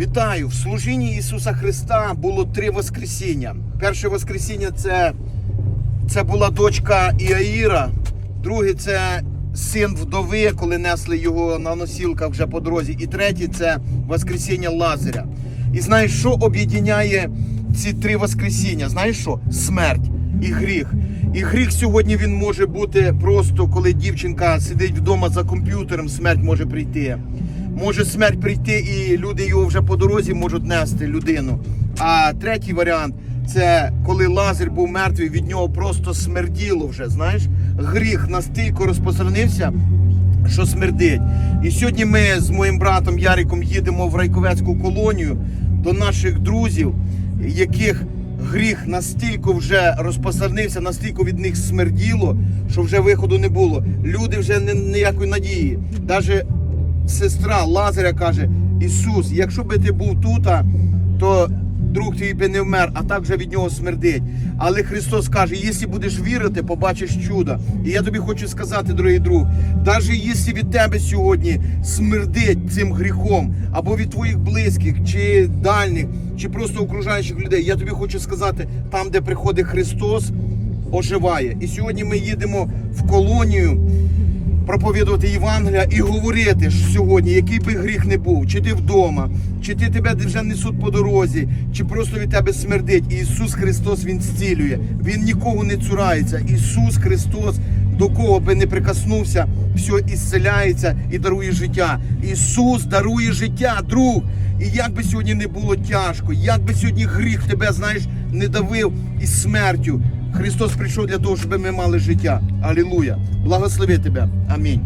Вітаю! В служінні Ісуса Христа було три Воскресіння. Перше Воскресіння це, це була дочка Іаїра, друге це син вдови, коли несли його на носілках вже по дорозі. І третє це Воскресіння Лазаря. І знаєш, що об'єднає ці три Воскресіння? Знаєш що? Смерть і гріх. І гріх сьогодні він може бути просто, коли дівчинка сидить вдома за комп'ютером, смерть може прийти. Може смерть прийти, і люди його вже по дорозі можуть нести людину. А третій варіант це коли Лазар був мертвий, від нього просто смерділо вже. Знаєш, гріх настільки розпространився, що смердить. І сьогодні ми з моїм братом Яриком їдемо в Райковецьку колонію до наших друзів, яких гріх настільки вже розпространився, настільки від них смерділо, що вже виходу не було. Люди вже ніякої надії. Даже сестра Лазаря каже: Ісус, якщо би ти був тут, то друг твій би не вмер, а так вже від нього смердить. Але Христос каже: якщо будеш вірити, побачиш чудо. І я тобі хочу сказати, дорогий друг, навіть якщо від тебе сьогодні смердить цим гріхом, або від твоїх близьких, чи дальніх, чи просто окружаючих людей, я тобі хочу сказати, там, де приходить Христос, оживає. І сьогодні ми їдемо в колонію проповідувати Євангелія і говорити ж сьогодні, який би гріх не був, чи ти вдома, чи ти тебе вже несуть по дорозі, чи просто від тебе смердить. Ісус Христос Він зцілює. Він нікого не цурається. Ісус Христос, до кого би не прикоснувся, все ісцеляється і дарує життя. Ісус дарує життя, друг. І як би сьогодні не було тяжко, як би сьогодні гріх тебе, знаєш, не давив із смертю. Христос прийшов для того, щоб ми мали життя. Алілуя. Благослови тебе. Амінь.